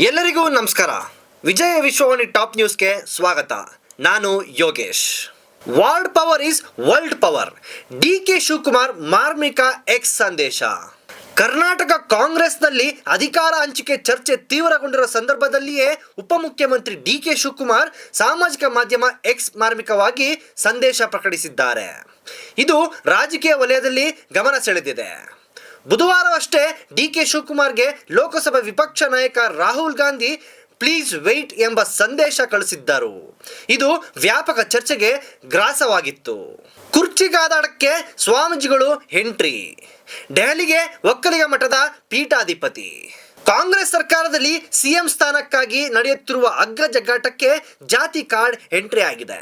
ಎಲ್ಲರಿಗೂ ನಮಸ್ಕಾರ. ವಿಜಯ ವಿಶ್ವವಾಣಿ ಟಾಪ್ ನ್ಯೂಸ್ಗೆ ಸ್ವಾಗತ. ನಾನು Yogesh. World power is world power. D K Shivakumar ಮಾರ್ಮಿಕ X ಸಂದೇಶ. ಕರ್ನಾಟಕ ಕಾಂಗ್ರೆಸ್ನಲ್ಲಿ ಅಧಿಕಾರ ಹಂಚಿಕೆ ಚರ್ಚೆ ತೀವ್ರಗೊಂಡಿರುವ ಸಂದರ್ಭದಲ್ಲಿಯೇ ಉಪಮುಖ್ಯಮಂತ್ರಿ ಡಿ ಕೆ ಶಿವಕುಮಾರ್ ಸಾಮಾಜಿಕ ಮಾಧ್ಯಮ ಎಕ್ಸ್ ಮಾರ್ಮಿಕವಾಗಿ ಸಂದೇಶ ಪ್ರಕಟಿಸಿದ್ದಾರೆ. ಇದು ರಾಜಕೀಯ ವಲಯದಲ್ಲಿ ಗಮನ ಸೆಳೆದಿದೆ. ಬುಧವಾರವಷ್ಟೇ ಡಿ ಕೆ ಶಿವಕುಮಾರ್ಗೆ ಲೋಕಸಭೆ ವಿಪಕ್ಷ ನಾಯಕ ರಾಹುಲ್ ಗಾಂಧಿ ಪ್ಲೀಸ್ ವೆಯ್ಟ್ ಎಂಬ ಸಂದೇಶ ಕಳಿಸಿದ್ದರು. ಇದು ವ್ಯಾಪಕ ಚರ್ಚೆಗೆ ಗ್ರಾಸವಾಗಿತ್ತು. ಕುರ್ಚಿಗಾದಾಡಕ್ಕೆ ಸ್ವಾಮೀಜಿಗಳು ಎಂಟ್ರಿ. ದೆಹಲಿಗೆ ಒಕ್ಕಲಿಗ ಮಠದ ಪೀಠಾಧಿಪತಿ. ಕಾಂಗ್ರೆಸ್ ಸರ್ಕಾರದಲ್ಲಿ ಸಿಎಂ ಸ್ಥಾನಕ್ಕಾಗಿ ನಡೆಯುತ್ತಿರುವ ಅಗ್ರ ಜಗ್ಗಾಟಕ್ಕೆ ಜಾತಿ ಕಾರ್ಡ್ ಎಂಟ್ರಿ ಆಗಿದೆ.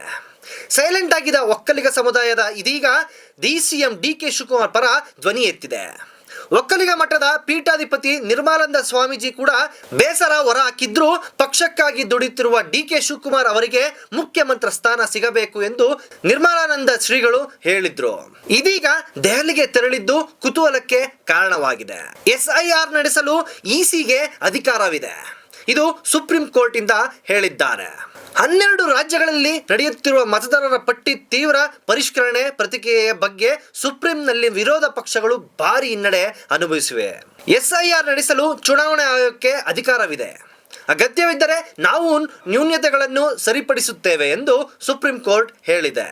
ಸೈಲೆಂಟ್ ಆಗಿದ್ದ ಒಕ್ಕಲಿಗ ಸಮುದಾಯದ ಇದೀಗ D CM D K Shivakumar ಪರ ಧ್ವನಿ ಎತ್ತಿದೆ. ಒಕ್ಕಲಿಗ ಮಠದ ಪೀಠಾಧಿಪತಿ ನಿರ್ಮಲಾನಂದ ಸ್ವಾಮೀಜಿ ಕೂಡ ಬೇಸರ ಹೊರ ಹಾಕಿದ್ರು. ಪಕ್ಷಕ್ಕಾಗಿ ದುಡಿಯುತ್ತಿರುವ ಡಿ ಕೆ ಶಿವಕುಮಾರ್ ಅವರಿಗೆ ಮುಖ್ಯಮಂತ್ರಿ ಸ್ಥಾನ ಸಿಗಬೇಕು ಎಂದು ನಿರ್ಮಲಾನಂದ ಶ್ರೀಗಳು ಹೇಳಿದ್ರು. ಇದೀಗ ದೆಹಲಿಗೆ ತೆರಳಿದ್ದು ಕುತೂಹಲಕ್ಕೆ ಕಾರಣವಾಗಿದೆ. ಎಸ್ಐಆರ್ ನಡೆಸಲು ಇಸಿಗೆ ಅಧಿಕಾರವಿದೆ. ಇದು ಸುಪ್ರೀಂ ಕೋರ್ಟ್ ಇಂದ ಹೇಳಿದ್ದಾರೆ. ಹನ್ನೆರಡು ರಾಜ್ಯಗಳಲ್ಲಿ ನಡೆಯುತ್ತಿರುವ ಮತದಾರರ ಪಟ್ಟಿ ತೀವ್ರ ಪರಿಷ್ಕರಣೆ ಪ್ರತಿಕ್ರಿಯೆಯ ಬಗ್ಗೆ ಸುಪ್ರೀಂನಲ್ಲಿ ವಿರೋಧ ಪಕ್ಷಗಳು ಭಾರಿ ಹಿನ್ನಡೆ ಅನುಭವಿಸಿವೆ. ಎಸ್ಐಆರ್ ನಡೆಸಲು ಚುನಾವಣಾ ಆಯೋಗಕ್ಕೆ ಅಧಿಕಾರವಿದೆ. ಅಗತ್ಯವಿದ್ದರೆ ನಾವು ನ್ಯೂನ್ಯತೆಗಳನ್ನು ಸರಿಪಡಿಸುತ್ತೇವೆ ಎಂದು ಸುಪ್ರೀಂ ಕೋರ್ಟ್ ಹೇಳಿದೆ.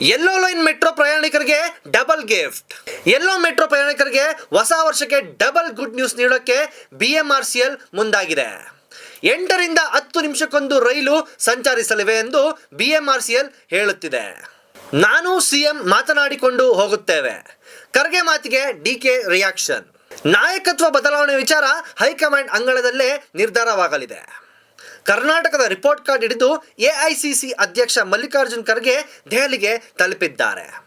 ಯೆಲ್ಲೋ ಲೈನ್ ಮೆಟ್ರೋ ಪ್ರಯಾಣಿಕರಿಗೆ ಡಬಲ್ ಗಿಫ್ಟ್ ಯೆಲ್ಲೋ ಮೆಟ್ರೋ ಪ್ರಯಾಣಿಕರಿಗೆ ಹೊಸ ವರ್ಷಕ್ಕೆ ಡಬಲ್ ಗುಡ್ ನ್ಯೂಸ್ ನೀಡೋಕೆ ಬಿಎಂಆರ್ಸಿಎಲ್ ಮುಂದಾಗಿದೆ. ಎಂಟರಿಂದ ಹತ್ತು ನಿಮಿಷಕ್ಕೊಂದು ರೈಲು ಸಂಚರಿಸಲಿವೆ ಎಂದು ಬಿಎಂಆರ್ಸಿಎಲ್ ಹೇಳುತ್ತಿದೆ. ನಾನು ಸಿಎಂ ಮಾತನಾಡಿಕೊಂಡು ಹೋಗುತ್ತೇವೆ. ಖರ್ಗೆ ಮಾತಿಗೆ ಡಿ ಕೆ ರಿಯಾಕ್ಷನ್. ನಾಯಕತ್ವ ಬದಲಾವಣೆ ವಿಚಾರ ಹೈಕಮಾಂಡ್ ಅಂಗಳದಲ್ಲೇ ನಿರ್ಧಾರವಾಗಲಿದೆ. ಕರ್ನಾಟಕದ ರಿಪೋರ್ಟ್ ಕಾರ್ಡ್ ಹಿಡಿದು ಎಐಸಿಸಿ ಅಧ್ಯಕ್ಷ ಮಲ್ಲಿಕಾರ್ಜುನ್ ಖರ್ಗೆ ದೆಹಲಿಗೆ ತಲುಪಿದ್ದಾರೆ.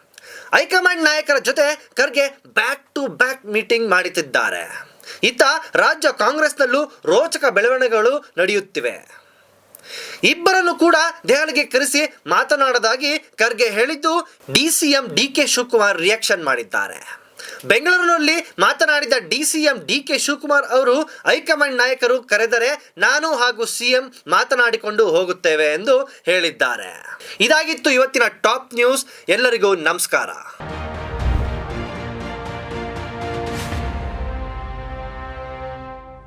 ಹೈಕಮಾಂಡ್ ನಾಯಕರ ಜೊತೆ Kharge back to back meeting ಮಾಡುತ್ತಿದ್ದಾರೆ. ಇತ್ತ ರಾಜ್ಯ ಕಾಂಗ್ರೆಸ್ನಲ್ಲೂ ರೋಚಕ ಬೆಳವಣಿಗೆಗಳು ನಡೆಯುತ್ತಿವೆ. ಇಬ್ಬರನ್ನು ಕೂಡ ದೆಹಲಿಗೆ ಕರೆಸಿ ಮಾತನಾಡದಾಗಿ ಖರ್ಗೆ ಹೇಳಿದ್ದು DCM D K Shivakumar reaction ಮಾಡಿದ್ದಾರೆ. ಬೆಂಗಳೂರಿನಲ್ಲಿ ಮಾತನಾಡಿದ ಡಿಸಿಎಂ ಡಿ ಕೆ ಶಿವಕುಮಾರ್ ಅವರು ಹೈಕಮಾಂಡ್ ನಾಯಕರು ಕರೆದರೆ ನಾನು ಹಾಗೂ ಸಿಎಂ ಮಾತನಾಡಿಕೊಂಡು ಹೋಗುತ್ತೇವೆ ಎಂದು ಹೇಳಿದ್ದಾರೆ. ಇದಾಗಿತ್ತು ಇವತ್ತಿನ ಟಾಪ್ ನ್ಯೂಸ್. ಎಲ್ಲರಿಗೂ ನಮಸ್ಕಾರ.